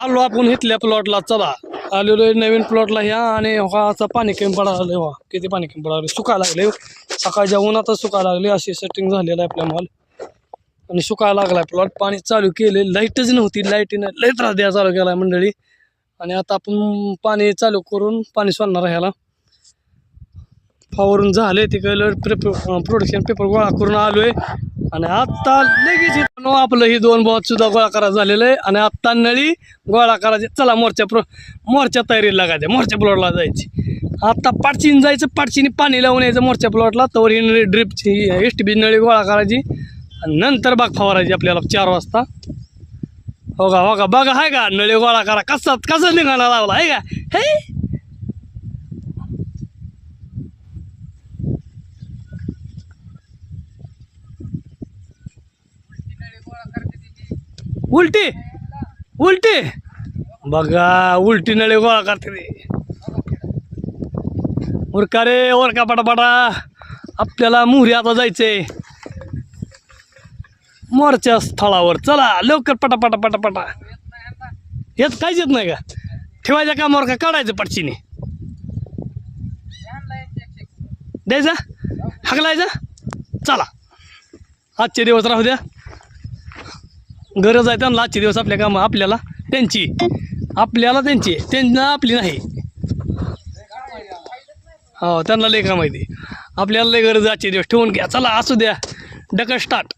आलो आपण इथल्या प्लॉटला चला. आलेलो आहे नवीन प्लॉटला ह्या आणि असं पाणी कमी पडायला वा किती पाणी कमी पडायला सुकायला लागले सकाळच्या उन्हातच सुकायला लागले अशी सेटिंग झालेलं आहे आपल्या मॉल आणि सुकायला लागलाय प्लॉट पाणी चालू केले लाईटच नव्हती. लाईटीनं लई त्रास द्यायला चालू केला मंडळी. आणि आता आपण पाणी चालू करून पाणी सोडणार आहे ह्याला. फावरून झाले तिकडलं प्रोडक्शन पेपर गोळा करून आलो आहे आणि आत्ता लगेच आपलं ही दोन बॉट सुद्धा गोळा करा झालेलं आहे आणि आत्ता नळी गोळा करायची. चला मोर्चा प्रो मोर्चा तयारीला लागायचे मोर्चा प्लॉटला जायची. आत्ता पाठचीन जायचं पाटचीने पाणी लावून यायचं मोर्चा प्लॉटला तर ही नळी ड्रिपची एस टी बी नळी गोळा करायची. आणि नंतर बाग फवारायची आपल्याला चार वाजता. हो का हो का. बघा आहे का? नळी गोळा करा. कसा कसा निघाला लावला? आहे का? हे? उलटी. उलटी. बघा उलटी नळी गोळा करते ते. उरका रे ओरका पटापटा. आपल्याला मोहरी आता जायचंय. मोरच्या स्थळावर. चला लवकर पटापटा पटापटा. येत काहीच येत नाही का? ठेवायच्या कामावर का? काढायचं पटशीने द्यायचा? हकलायचा? चला. आजचे दिवस राहू द्या. गरज आहे त्यांना. आजचे दिवस आपल्या कामं आपल्याला त्यांची. आपल्याला त्यांची. त्यांना आपली नाही. हो त्यांना लय का माहिती आपल्याला लय गरज आजचे दिवस. ठेवून घ्या. चला असू द्या. डक स्टार्ट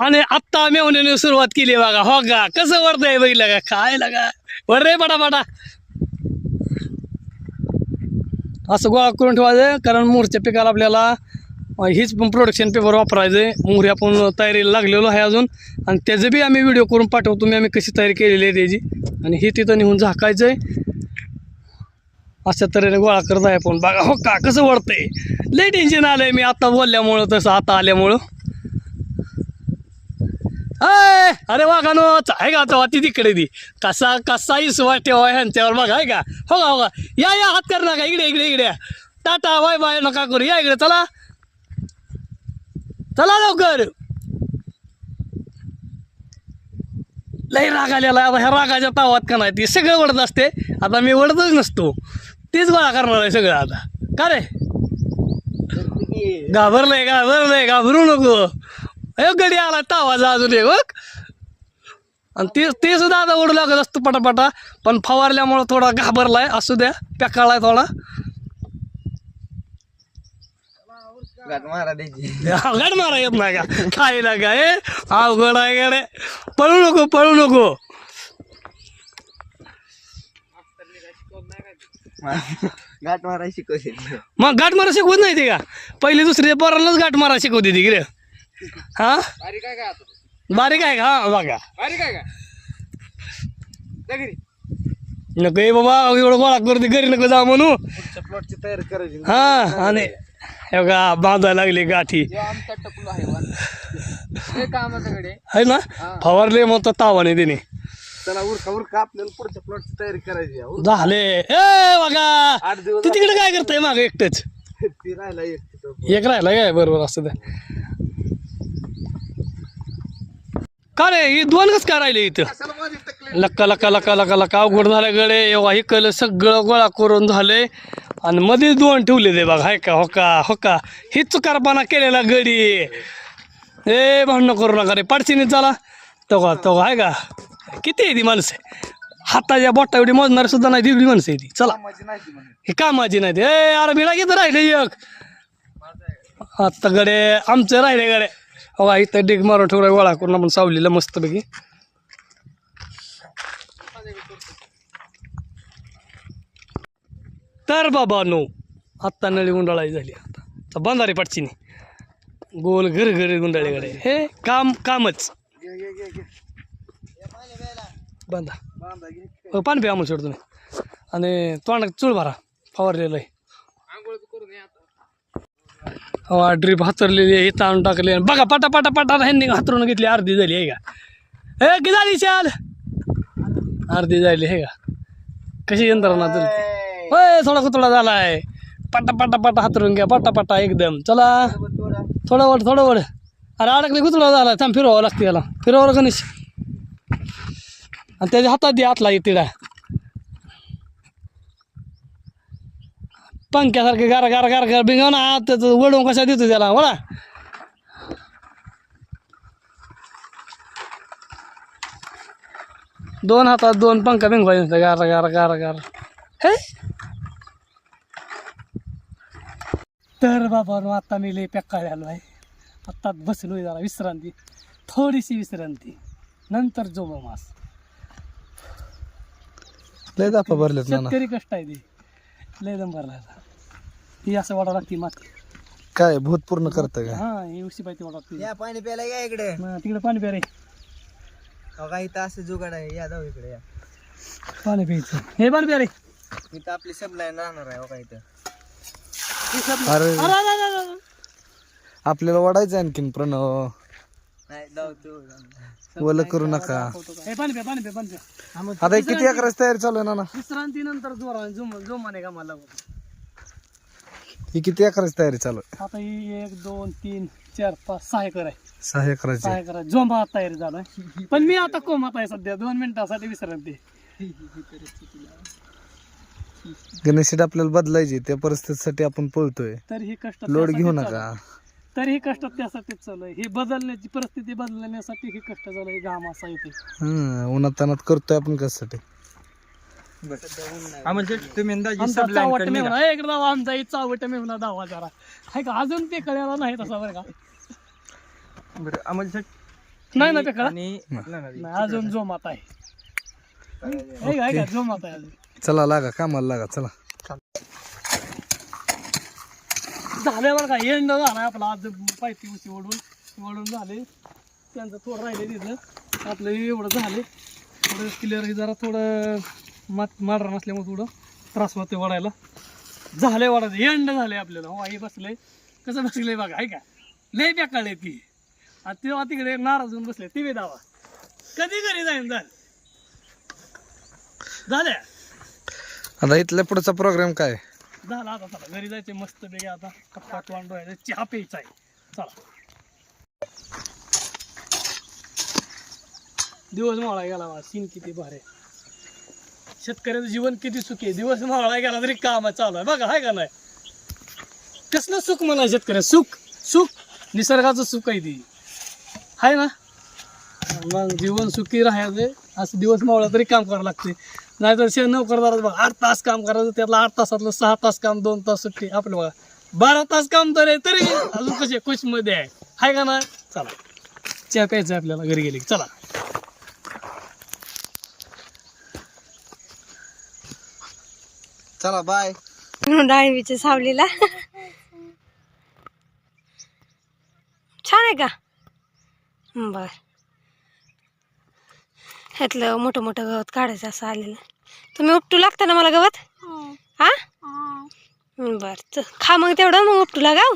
आणि आत्ता मेवण्याने सुरुवात केली बघा. हो का? कसं वरतंय बघितलं का? काय लगा वर रे बडा बडा असं गोळा करून ठेवायचं कारण मोरच्या पिकाला आपल्याला हीच पण प्रोडक्शन पेपर वापरायचं आहे. मोहरी आपण तयारीला लागलेलो आहे अजून. आणि त्याचं बी आम्ही व्हिडिओ करून पाठवतो मी आम्ही कशी तयारी केलेली आहे त्याची. आणि हे तिथं नेऊन झाकायचं आहे अशा तऱ्हेने गोळा करत आहे आपण. बघा हो का कसं वळतंय. लय टेन्शन आलं आहे मी आता बोलल्यामुळं तसं आता आल्यामुळं. अय अरे वाघानो आहे का आता ती तिकडे ती? कसा कसा सुवास ठेवा ह्यांच्यावर बघा आहे का? हो का हो का? या या हात कर नका इकडे इकडे इकडे. टाटा वाय बाय नका करू. या इकडे चला. चला लवकर. लई राग आलेला आता ह्या रागाच्या तावात का नाही ती सगळं वडत असते. आता मी वडतच नसतो. तीच गोळा करणार आहे सगळं आता. का रे? घाबरलंय घाबरलंय घाबरू नको. अयो गडी आला तावाचा अजून एक बघ. आणि ते ते सुद्धा आता ओढू लागत असतो पटापटा. पण फवारल्यामुळं थोडा घाबरलाय असू द्या पेकाळाय थोडा. गाठ मारा द्यायची अवघड मारा येत नाही का? खायला काय अवघड आहे गडे पळू नको पळू नको. गाठ मारा शिकवशील मग गाठ मारा शिकवत नाही ते का? पहिली दुसरी पोरांनाच गाठ मारा शिकवते ती गिरे. हा? काय काय बारीक आहे का? हा बघा. अरे काय काय नको बाबा एवढं गोळा करते घरी नको जा म्हणू प्लॉटची तयारी करायची. हा आणि हे बघा बांधायला लागली गाठी. आमचा आहे कामाच्याकडे आहे ना? फवारले मग तावाने उरका उरका. आपल्याला पुढच्या प्लॉटची तयारी करायची आहे. झाले. ए बघा. आठ दिवस तू तिकडे काय करताय माग एकटंच? ती राहिला एक तिथं. एक राहिला काय? बरोबर असं ते का रे? ही दोन कस काय राहिले इथं? चला माझी तकलीफ? लक्का लक्का लक्का लक्का लक्का. अवघड झालं गडे. एव्हा हे कल सगळं गोळा करून झाले. आणि मध्ये दोन ठेवले ते बघा हाय का हो का हो का. ही चुकारपणा केलेला गडी. ए भांडणं करू नका रे पाडचिनी चला. तो का तो हाय का. किती आहे ती माणसं? हाताच्या बोटा एवढी मोजणारी सुद्धा नाही दिवडी माणसं आहे ती. चला. नाही ती हे कामाची नाही ते. ए अरे बिडा किती राहिले एक. आता गडे आमचं राहिले गडे हो का, इथं डिग मारून ठेवला गोळा करून आपण सावलीला मस्तपैकी. तर बाबा नो. आत्ता नळी गुंडाळाई झाली आता. बंधारे पाटचीने. गोल घर घर गुंडाळे गडे. हे काम कामच. बांधा. हो, पाणी प्या आम्हाला सोड तुम्ही आणि तोंडात चूळ भरा. फवारलेलं आहे हवा ड्रीप हातरलेली आहे आणून टाकले आणि बघा पटा पटा पटा ह्यांनी हातरून घेतली अर्धी झाली आहे का? ए किती झाली चाल अर्धी झाली आहे का? कशी यंत्रणा तुला होय थोडा कुतळा झालाय. पट्टा पट्टा पट्टा हातरून घ्या पट्टा पट्टा एकदम. चला. थोडं वड थोडं वड अरे अडकले कुतडा झाला. थांब फिरवावं लागते याला. फिरवावं गणेश आणि त्याच्या हातात दे आतला तिडा. पंख्यासारखे गार गार गार गार बिंगाव ना. त्याचं वडून कशा देतो त्याला? वळा. दोन हातात दोन पंखा बिंगवायचे. गार गार गार गार. तर बाबा आता मी लई पेक्काळी आलो आहे. आत्ताच बसलोय जरा विश्रांती. थोडीशी विश्रांती. नंतर जो मास. लय दापा भरलेत ना शेतकरी कष्ट आहे ते. लय दम भरला ही असं वाटावं लागते माती. काय भूत पूर्ण करतं का? हा ही उशी पाहिजे वाटावं लागते. या पाणी प्यायला या इकडे. मग तिकडे पाणी प्या रे. बघा इथं असं जुगाड आहे. या जाऊ इकडे या. पाणी प्यायचं. हे पाणी प्या रे. इथं आपली सबलाईन राहणार आहे बघा इथं? अरे. अरे, अरे, अरे, अरे. आपल्याला वाढायचं आणखीन प्रणव. नाही जाऊ तू वल करू नका. हे पाणी प्या पाणी प्या पाणी प्या आता हे किती अकराची तयारी चालू आहे ना विश्रांती नंतर जोर जोम जोमाने कामाला लागू ही किती अकराची तयारी चालू आहे? आता ही एक दोन तीन चार पाच सहा एकर आहे. सहा एकराची. सहा एकर आहे. जोंबा तयारी झालाय पण मी आता कोमात आहे सध्या. दोन मिनिटासाठी विश्रांती गणेश आपल्याला बदलायची त्या परिस्थितीसाठी आपण पळतोय. तर ही कष्ट लोड घेऊ त्यासाठीच नका. चालू. तर ही कष्ट त्यासाठीच चालू आहे. ही बदलण्याची परिस्थिती बदलण्यासाठी ही कष्ट चालू आहे घाम असा येते हम्म उन्हात तानात करतोय आपण कशासाठी? तुम्ही आमचा चावट मेहुणा ए, इकडे दावा आमचा एक चावट दावा जरा. हाय का अजून ते कळायला नाही तसा बरं का? अमोल नाही ना ते कळा. आणि नाही अजून जोमात आहे. का, आहे का जोमात आहे अजून. चला लागा कामाला लागा चला. झाले बरं का एंड झाला आपला आज पायती उशी ओढून ओढून झाले. त्यांचं थोडं राहिले तिथं. आपलं एवढं झाले. थोडं क्लिअर जरा थोडं मात माडरा नसल्यामुळे थोडं त्रास होते वाढायला झाले वाढायचं एंड झाले आपल्याला. हो आई बसले. कसं बसले बघा आहे का? लय बेकाळे ती. आणि तेव्हा तिकडे नाराज होऊन बसले. ती दावा. कधी घरी जाईन झालं. झाल्या? आता इथल्या पुढचा प्रोग्राम काय? झाला आता चला. घरी जायचं मस्त बेगे आता. कप्पा तोंड आहे चहा प्यायचा आहे. चला. दिवस मावळा गेला बा सीन किती भारी शेतकऱ्याचं जीवन किती सुखी आहे. दिवस मावळा गेला तरी काम चालू आहे. बघा हाय का नाही? कसलं सुख म्हणा शेतकऱ्या? सुख सुख. निसर्गाचं सुख आहे ती. हाय ना? मग जीवन सुखी राहायचं असं दिवस मावळा तरी काम करावं लागते नाहीतर शे नोकरदाराचं बघा आठ तास काम करायचं त्यातलं आठ तासातलं सहा तास काम दोन तास सुट्टी. आपलं बघा बारा तास काम तर आहे तरी अजून कसे खुशमध्ये आहे. हाय का ना चला. चहा प्यायचं आहे आपल्याला घरी गेली. चला. चला बाय डाळिंबीच्या सावलीला. छान आहे का? बर. ह्यातलं मोठं मोठं गवत काढायचं असं आलेलं. तुम्ही उपटू लागता ना मला गवत? हा. बर च खा मग तेवढं मग उपटू लागाव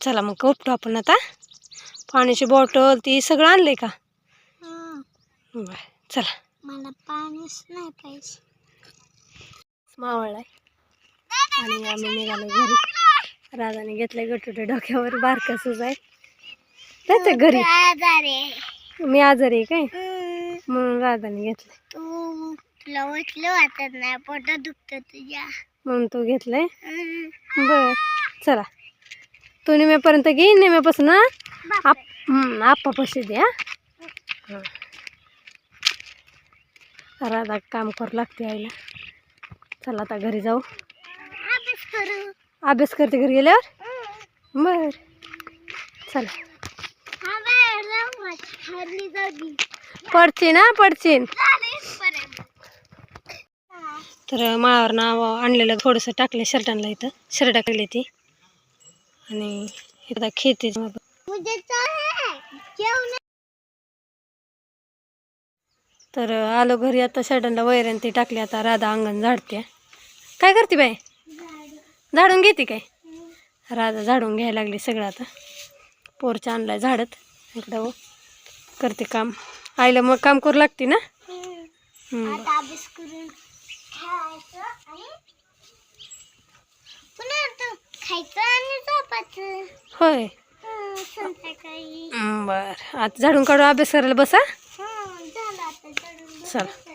चला मग उपटू आपण आता. पाण्याची बॉटल ती सगळं आणलंय का? बर चला. मला पाणीच नाही पाहिजे. मावळलाय. आणि आम्ही निघालो घरी. राजाने घेतलंय गटुटे डोक्यावर बारका सुज आहे त्याच्या घरी. मी आजारी आहे काय? म्हणून राजाने घेतलंय. तू तुला वाटलं वाटत नाही पोटात दुखत तुझ्या. म्हणून तो घेतलाय? हम्म. बर चला. तू निम्यापर्यंत घे निम्यापासून आप हम्म, आप्पापाशी दे हा? राधा काम करू लागते आईला. चला आता घरी जाऊ. अभ्यास करू. अभ्यास करते घरी गेल्यावर? बर. चला. हा बाहेर जाऊ हरली जाऊ ना हा पर्यंत तर माळावर नाव आणलेलं थोडंसं टाकलं शर्टांना इथं. शर्ट टाकली ती. आणि एकदा खेती तर आलो घरी आता शर्टांना वैरण ती टाकली आता राधा अंगण झाडते. काय करते बाई? झाडून घेते काय? राधा झाडून घ्यायला लागली सगळं आता. पोरच्या आणलाय झाडत. इकडं करते काम. आईला मग काम करू लागते ना? हम्म. आता अभ्यास करून खेळायचं आणि पुन्हा आता खायचं आणि झोपायचं. होय. हं, संध्याकाळी. बर. आता झाडून काढून अभ्यास करायला बसा. झालं आता चढून चला.